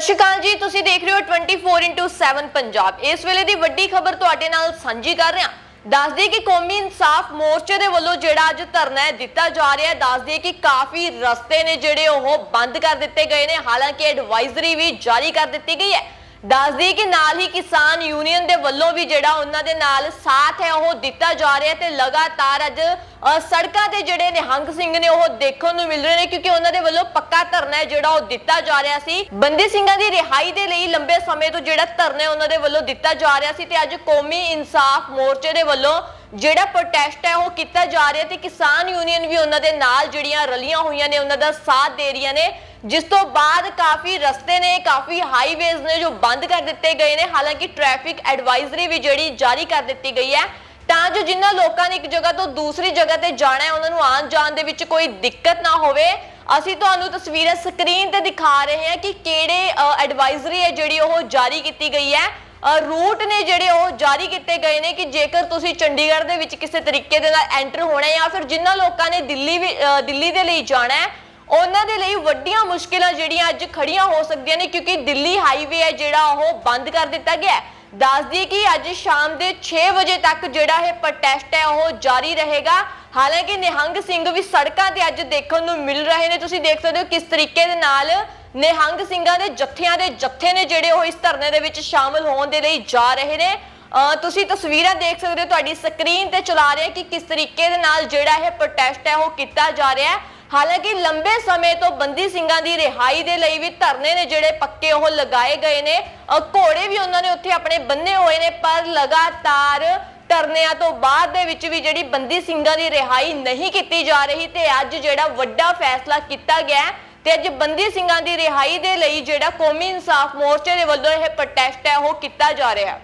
ਸਤਿ ਸ਼੍ਰੀ ਅਕਾਲ ਜੀ, ਤੁਸੀਂ ਦੇਖ ਰਹੇ ਹੋ 24/7 ਪੰਜਾਬ। ਇਸ ਵੇਲੇ ਦੀ ਵੱਡੀ ਖਬਰ ਤੁਹਾਡੇ ਨਾਲ ਸਾਂਝੀ ਕਰ ਰਹੇ। ਹਾਂ ਦੱਸ ਕਿ ਕੌਮੀ ਇਨਸਾਫ ਮੋਰਚੇ ਦੇ ਵੱਲੋਂ ਜਿਹੜਾ ਅੱਜ ਧਰਨਾ ਹੈ, ਦਿੱਤਾ ਜਾ ਰਿਹਾ ਹੈ। ਦੱਸ ਕਿ ਕਾਫੀ ਰਸਤੇ ਨੇ ਜਿਹੜੇ ਉਹ ਬੰਦ ਕਰ ਦਿੱਤੇ ਗਏ ਨੇ। ਹਾਲਾਂਕਿ ਐਡਵਾਈਜ਼ਰੀ ਵੀ ਜਾਰੀ ਕਰ ਦਿੱਤੀ ਗਈ ਹੈ। ਦੱਸ ਕਿ ਨਾਲ ਹੀ ਕਿਸਾਨ ਯੂਨੀਅਨ ਦੇ ਵੱਲੋਂ ਵੀ ਜਿਹੜਾ ਉਹਨਾਂ ਦੇ ਨਾਲ ਸਾਥ ਹੈ, ਉਹ ਦਿੱਤਾ ਜਾ ਰਿਹਾ ਤੇ ਲਗਾਤਾਰ ਅੱਜ ਸੜਕਾਂ ਤੇ ਜਿਹੜੇ ਨਿਹੰਗ ਸਿੰਘ ਨੇ ਉਹ ਦੇਖਣ ਨੂੰ ਮਿਲ ਰਹੇ ਨੇ ਕਿਉਂਕਿ ਉਹਨਾਂ ਦੇ ਵੱਲੋਂ ਪੱਕਾ ਧਰਨਾ ਹੈ ਜਿਹੜਾ ਉਹ ਦਿੱਤਾ ਜਾ ਰਿਹਾ ਸੀ। ਬੰਦੀ ਸਿੰਘਾਂ ਦੀ ਰਿਹਾਈ ਦੇ ਲਈ ਲੰਬੇ ਸਮੇਂ ਤੋਂ ਜਿਹੜਾ ਧਰਨਾ ਹੈ, ਉਹਨਾਂ ਦੇ ਵੱਲੋਂ ਦਿੱਤਾ ਜਾ ਰਿਹਾ ਸੀ ਤੇ ਅੱਜ ਕੌਮੀ ਇਨਸਾਫ ਮੋਰਚੇ ਦੇ ਵੱਲੋਂ ਜਿਹੜਾ ਪ੍ਰੋਟੈਸਟ ਹੈ, ਉਹ ਕੀਤਾ ਜਾ ਰਿਹਾ ਤੇ ਕਿਸਾਨ ਯੂਨੀਅਨ ਵੀ ਉਹਨਾਂ ਦੇ ਨਾਲ ਜਿਹੜੀਆਂ ਰਲੀਆਂ ਹੋਈਆਂ ਨੇ, ਉਹਨਾਂ ਦਾ ਸਾਥ ਦੇ ਰਹੀਆਂ ਨੇ। ਜਿਸ ਤੋਂ ਬਾਅਦ ਕਾਫੀ ਰਸਤੇ ਨੇ, ਕਾਫੀ ਹਾਈਵੇਜ਼ ਨੇ ਜੋ ਬੰਦ ਕਰ ਦਿੱਤੇ ਗਏ ਨੇ। ਹਾਲਾਂਕਿ ਟ੍ਰੈਫਿਕ ਐਡਵਾਈਜ਼ਰੀ ਵੀ ਜਿਹੜੀ ਜਾਰੀ ਕਰ ਦਿੱਤੀ ਗਈ ਹੈ। ਤਾਂ ਜੋ ਜਿਨ੍ਹਾਂ ਲੋਕਾਂ ਨੇ ਇੱਕ ਜਗ੍ਹਾ ਤੋਂ ਦੂਸਰੀ ਜਗ੍ਹਾ ਤੇ ਜਾਣਾ ਹੈ, ਉਹਨਾਂ ਨੂੰ ਆਉਣ ਜਾਣ ਦੇ ਵਿੱਚ ਕੋਈ ਦਿੱਕਤ ਨਾ ਹੋਵੇ। ਅਸੀਂ ਤੁਹਾਨੂੰ ਤਸਵੀਰਾਂ ਸਕਰੀਨ ਤੇ ਦਿਖਾ ਰਹੇ ਹਾਂ ਕਿ ਕਿਹੜੇ ਐਡਵਾਈਜ਼ਰੀ ਹੈ ਜਿਹੜੀ ਉਹ ਜਾਰੀ ਕੀਤੀ ਗਈ ਹੈ। ਰੂਟ ਨੇ ਜਿਹੜੇ ਉਹ ਜਾਰੀ ਕੀਤੇ ਗਏ ਨੇ ਕਿ ਜੇਕਰ ਤੁਸੀਂ ਚੰਡੀਗੜ੍ਹ ਦੇ ਵਿੱਚ ਕਿਸੇ ਤਰੀਕੇ ਦੇ ਨਾਲ ਐਂਟਰ ਹੋਣਾ ਹੈ ਜਾਂ ਫਿਰ ਜਿਨ੍ਹਾਂ ਲੋਕਾਂ ਨੇ ਦਿੱਲੀ ਵੀ ਦਿੱਲੀ ਦੇ ਲਈ ਜਾਣਾ ਹੈ ਉਹਨਾਂ ਦੇ ਲਈ ਵੱਡੀਆਂ ਮੁਸ਼ਕਿਲਾਂ ਜਿਹੜੀਆਂ ਅੱਜ ਖੜੀਆਂ ਹੋ ਸਕਦੀਆਂ ਨੇ, ਕਿਉਂਕਿ ਦਿੱਲੀ ਹਾਈਵੇ ਹੈ ਜਿਹੜਾ ਉਹ ਬੰਦ ਕਰ ਦਿੱਤਾ ਗਿਆ ਹੈ। ਦੱਸ ਦਈਏ ਕਿ ਅੱਜ ਸ਼ਾਮ ਦੇ 6 ਵਜੇ ਤੱਕ ਜਿਹੜਾ ਇਹ ਪ੍ਰੋਟੈਸਟ ਹੈ, ਉਹ ਜਾਰੀ ਰਹੇਗਾ। ਹਾਲਾਂਕਿ ਨਿਹੰਗ ਸਿੰਘ ਵੀ ਸੜਕਾਂ ਤੇ ਅੱਜ ਦੇਖਣ ਨੂੰ ਮਿਲ ਰਹੇ ਨੇ। ਤੁਸੀਂ ਦੇਖ ਸਕਦੇ ਹੋ ਕਿਸ ਤਰੀਕੇ ਦੇ ਨਾਲ ਨਿਹੰਗ ਸਿੰਘਾਂ ਦੇ ਜੱਥਿਆਂ ਦੇ ਜੱਥੇ ਨੇ ਜਿਹੜੇ ਉਹ ਇਸ ਧਰਨੇ ਦੇ ਵਿੱਚ ਸ਼ਾਮਲ ਹੋਣ ਦੇ ਲਈ ਜਾ ਰਹੇ ਨੇ। ਤੁਸੀਂ ਤਸਵੀਰਾਂ ਦੇਖ ਸਕਦੇ ਹੋ, ਤੁਹਾਡੀ ਸਕਰੀਨ ਤੇ ਚਲਾ ਰਹੇ ਕਿ ਕਿਸ ਤਰੀਕੇ ਦੇ ਨਾਲ ਜਿਹੜਾ ਇਹ ਪ੍ਰੋਟੈਸਟ ਹੈ, ਉਹ ਕੀਤਾ ਜਾ ਰਿਹਾ ਹੈ। ਹਾਲਾਂਕਿ ਲੰਬੇ ਸਮੇਂ ਤੋਂ ਬੰਦੀ ਸਿੰਘਾਂ ਦੀ ਰਿਹਾਈ ਦੇ ਲਈ ਵੀ ਧਰਨੇ ਨੇ ਜਿਹੜੇ ਪੱਕੇ ਉਹ ਲਗਾਏ ਗਏ ਨੇ। ਘੋੜੇ ਵੀ ਉਹਨਾਂ ਨੇ ਉੱਥੇ ਆਪਣੇ ਬੰਨੇ ਹੋਏ ਨੇ, ਪਰ ਲਗਾਤਾਰ ਧਰਨਿਆਂ ਤੋਂ ਬਾਅਦ ਦੇ ਵਿੱਚ ਵੀ ਜਿਹੜੀ ਬੰਦੀ ਸਿੰਘਾਂ ਦੀ ਰਿਹਾਈ ਨਹੀਂ ਕੀਤੀ ਜਾ ਰਹੀ ਤੇ ਅੱਜ ਜਿਹੜਾ ਵੱਡਾ ਫੈਸਲਾ ਕੀਤਾ ਗਿਆ ਤੇ ਅੱਜ ਬੰਦੀ ਸਿੰਘਾਂ ਦੀ ਰਿਹਾਈ ਦੇ ਲਈ ਜਿਹੜਾ ਕੌਮੀ ਇਨਸਾਫ ਮੋਰਚੇ ਦੇ ਵੱਲੋਂ ਇਹ ਪ੍ਰੋਟੈਸਟ ਹੈ, ਉਹ ਕੀਤਾ ਜਾ ਰਿਹਾ ਹੈ।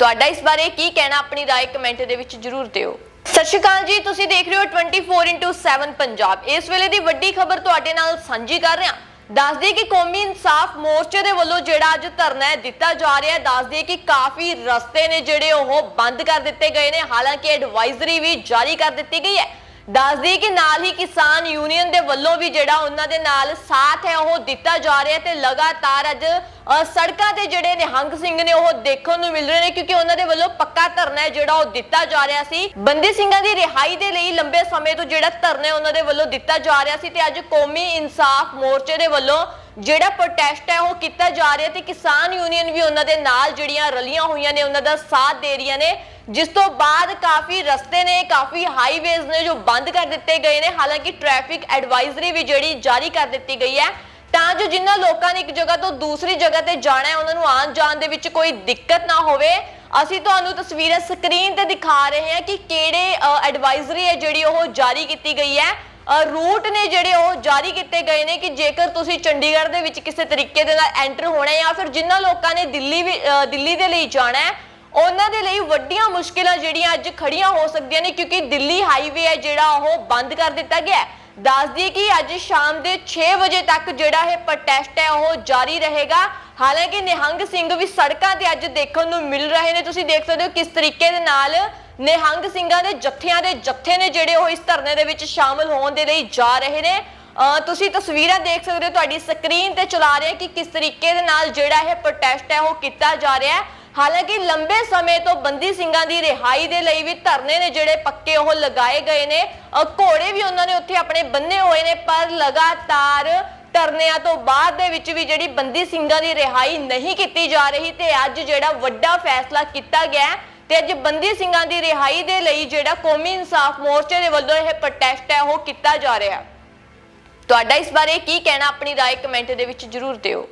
ਤੁਹਾਡਾ ਇਸ ਬਾਰੇ ਕੀ ਕਹਿਣਾ ਆਪਣੀ رائے ਕਮੈਂਟ ਦੇ ਵਿੱਚ ਜਰੂਰ ਦਿਓ ਸਤਿ ਸ਼੍ਰੀ ਅਕਾਲ ਜੀ ਤੁਸੀਂ ਦੇਖ ਰਹੇ ਹੋ 24/7 ਪੰਜਾਬ ਇਸ ਵੇਲੇ ਦੀ ਵੱਡੀ ਖਬਰ ਤੁਹਾਡੇ ਨਾਲ ਸਾਂਝੀ ਕਰ ਰਹੇ ਹਾਂ ਦੱਸ ਦਈਏ ਕਿ ਕੌਮੀ ਇਨਸਾਫ ਮੋਰਚੇ ਦੇ ਵੱਲੋਂ ਜਿਹੜਾ ਅੱਜ ਧਰਨਾ ਹੈ ਦਿੱਤਾ ਜਾ ਰਿਹਾ ਹੈ ਦੱਸ ਦਈਏ ਕਿ ਕਾਫੀ ਰਸਤੇ ਨੇ ਜਿਹੜੇ ਉਹ ਬੰਦ ਕਰ ਦਿੱਤੇ ਗਏ ਨੇ ਹਾਲਾਂਕਿ ਐਡਵਾਈਜ਼ਰੀ ਵੀ ਜਾਰੀ ਕਰ ਦਿੱਤੀ ਗਈ ਹੈ ਦੱਸ ਕਿ ਨਾਲ ਹੀ ਕਿਸਾਨ ਯੂਨੀਅਨ ਦੇ ਵੱਲੋਂ ਵੀ ਜਿਹੜਾ ਉਹਨਾਂ ਦੇ ਨਾਲ ਸਾਥ ਹੈ, ਉਹ ਦਿੱਤਾ ਜਾ ਰਿਹਾ ਤੇ ਲਗਾਤਾਰ ਅੱਜ ਸੜਕਾਂ ਤੇ ਜਿਹੜੇ ਨਿਹੰਗ ਸਿੰਘ ਨੇ ਉਹ ਦੇਖਣ ਨੂੰ ਮਿਲ ਰਹੇ ਨੇ ਕਿਉਂਕਿ ਉਹਨਾਂ ਦੇ ਵੱਲੋਂ ਪੱਕਾ ਧਰਨਾ ਹੈ ਜਿਹੜਾ ਉਹ ਦਿੱਤਾ ਜਾ ਰਿਹਾ ਸੀ। ਬੰਦੀ ਸਿੰਘਾਂ ਦੀ ਰਿਹਾਈ ਦੇ ਲਈ ਲੰਬੇ ਸਮੇਂ ਤੋਂ ਜਿਹੜਾ ਧਰਨਾ ਉਹਨਾਂ ਦੇ ਵੱਲੋਂ ਦਿੱਤਾ ਜਾ ਰਿਹਾ ਸੀ ਤੇ ਅੱਜ ਕੌਮੀ ਇਨਸਾਫ ਮੋਰਚੇ ਦੇ ਵੱਲੋਂ ਜਿਹੜਾ ਪ੍ਰੋਟੈਸਟ ਹੈ, ਉਹ ਕੀਤਾ ਜਾ ਰਿਹਾ ਤੇ ਕਿਸਾਨ ਯੂਨੀਅਨ ਵੀ ਉਹਨਾਂ ਦੇ ਨਾਲ ਜਿਹੜੀਆਂ ਰਲੀਆਂ ਹੋਈਆਂ ਨੇ, ਉਹਨਾਂ ਦਾ ਸਾਥ ਦੇ ਰਹੀਆਂ ਨੇ। ਜਿਸ ਤੋਂ ਬਾਅਦ ਕਾਫੀ ਰਸਤੇ ਨੇ, ਕਾਫੀ ਹਾਈਵੇਜ਼ ਨੇ ਜੋ ਬੰਦ ਕਰ ਦਿੱਤੇ ਗਏ ਨੇ। ਹਾਲਾਂਕਿ ਟ੍ਰੈਫਿਕ ਐਡਵਾਈਜ਼ਰੀ ਵੀ ਜਿਹੜੀ ਜਾਰੀ ਕਰ ਦਿੱਤੀ ਗਈ ਹੈ। ਤਾਂ ਜੋ ਜਿਨ੍ਹਾਂ ਲੋਕਾਂ ਨੇ ਇੱਕ ਜਗ੍ਹਾ ਤੋਂ ਦੂਸਰੀ ਜਗ੍ਹਾ ਤੇ ਜਾਣਾ ਹੈ, ਉਹਨਾਂ ਨੂੰ ਆਉਣ ਜਾਣ ਦੇ ਵਿੱਚ ਕੋਈ ਦਿੱਕਤ ਨਾ ਹੋਵੇ। ਅਸੀਂ ਤੁਹਾਨੂੰ ਤਸਵੀਰਾਂ ਸਕਰੀਨ ਤੇ ਦਿਖਾ ਰਹੇ ਹਾਂ ਕਿ ਕਿਹੜੇ ਐਡਵਾਈਜ਼ਰੀ ਹੈ ਜਿਹੜੀ ਉਹ ਜਾਰੀ ਕੀਤੀ ਗਈ ਹੈ। ਰੂਟ ਨੇ ਜਿਹੜੇ ਉਹ ਜਾਰੀ ਕੀਤੇ ਗਏ ਨੇ ਕਿ ਜੇਕਰ ਤੁਸੀਂ ਚੰਡੀਗੜ੍ਹ ਦੇ ਵਿੱਚ ਕਿਸੇ ਤਰੀਕੇ ਦੇ ਨਾਲ ਐਂਟਰ ਹੋਣਾ ਹੈ ਜਾਂ ਫਿਰ ਜਿਨ੍ਹਾਂ ਲੋਕਾਂ ਨੇ ਦਿੱਲੀ ਵੀ ਦਿੱਲੀ ਦੇ ਲਈ ਜਾਣਾ ਹੈ ਉਹਨਾਂ ਦੇ ਲਈ ਵੱਡੀਆਂ ਮੁਸ਼ਕਿਲਾਂ ਜਿਹੜੀਆਂ ਅੱਜ ਖੜੀਆਂ ਹੋ ਸਕਦੀਆਂ ਨੇ, ਕਿਉਂਕਿ ਦਿੱਲੀ ਹਾਈਵੇ ਹੈ ਜਿਹੜਾ ਉਹ ਬੰਦ ਕਰ ਦਿੱਤਾ ਗਿਆ ਹੈ। ਦੱਸ ਦਈਏ ਕਿ ਅੱਜ ਸ਼ਾਮ ਦੇ 6 ਵਜੇ ਤੱਕ ਜਿਹੜਾ ਇਹ ਪ੍ਰੋਟੈਸਟ ਹੈ, ਉਹ ਜਾਰੀ ਰਹੇਗਾ। ਹਾਲਾਂਕਿ ਨਿਹੰਗ ਸਿੰਘ ਵੀ ਸੜਕਾਂ ਤੇ ਅੱਜ ਦੇਖਣ ਨੂੰ ਮਿਲ ਰਹੇ ਨੇ। ਤੁਸੀਂ ਦੇਖ ਸਕਦੇ ਹੋ ਕਿਸ ਤਰੀਕੇ ਦੇ ਨਾਲ ਨਿਹੰਗ ਸਿੰਘਾਂ ਦੇ ਜੱਥਿਆਂ ਦੇ ਜੱਥੇ ਨੇ ਜਿਹੜੇ ਉਹ ਇਸ ਧਰਨੇ ਦੇ ਵਿੱਚ ਸ਼ਾਮਲ ਹੋਣ ਦੇ ਲਈ ਜਾ ਰਹੇ ਨੇ। ਅਹ ਤੁਸੀਂ ਤਸਵੀਰਾਂ ਦੇਖ ਸਕਦੇ ਹੋ, ਤੁਹਾਡੀ ਸਕਰੀਨ ਤੇ ਚਲਾ ਰਹੇ ਕਿ ਕਿਸ ਤਰੀਕੇ ਦੇ ਨਾਲ ਜਿਹੜਾ ਇਹ ਪ੍ਰੋਟੈਸਟ ਹੈ, ਉਹ ਕੀਤਾ ਜਾ ਰਿਹਾ ਹੈ। ਹਾਲਾਂਕਿ ਲੰਬੇ ਸਮੇਂ ਤੋਂ ਬੰਦੀ ਸਿੰਘਾਂ ਦੀ ਰਿਹਾਈ ਦੇ ਲਈ ਵੀ ਧਰਨੇ ਨੇ ਜਿਹੜੇ ਪੱਕੇ ਉਹ ਲਗਾਏ ਗਏ ਨੇ ਅਹ ਘੋੜੇ ਵੀ ਉਹਨਾਂ ਨੇ ਉੱਥੇ ਆਪਣੇ ਬੰਨੇ ਹੋਏ ਨੇ ਪਰ ਲਗਾਤਾਰ ਧਰਨਿਆਂ ਤੋਂ ਬਾਅਦ ਦੇ ਵਿੱਚ ਵੀ ਜਿਹੜੀ ਬੰਦੀ ਸਿੰਘਾਂ ਦੀ ਰਿਹਾਈ ਨਹੀਂ ਕੀਤੀ ਜਾ ਰਹੀ ਤੇ ਅੱਜ ਜਿਹੜਾ ਵੱਡਾ ਫੈਸਲਾ ਕੀਤਾ ਗਿਆ ਹੈ ਤੇ ਅੱਜ ਬੰਦੀ ਸਿੰਘਾਂ ਦੀ ਰਿਹਾਈ ਦੇ ਲਈ ਜਿਹੜਾ ਕੌਮੀ ਇਨਸਾਫ ਮੋਰਚੇ ਦੇ ਵੱਲੋਂ ਇਹ ਪ੍ਰੋਟੈਸਟ ਹੈ ਉਹ ਕੀਤਾ ਜਾ ਰਿਹਾ ਹੈ ਤੁਹਾਡਾ ਇਸ ਬਾਰੇ ਕੀ ਕਹਿਣਾ ਆਪਣੀ رائے ਕਮੈਂਟ ਦੇ ਵਿੱਚ ਜਰੂਰ ਦਿਓ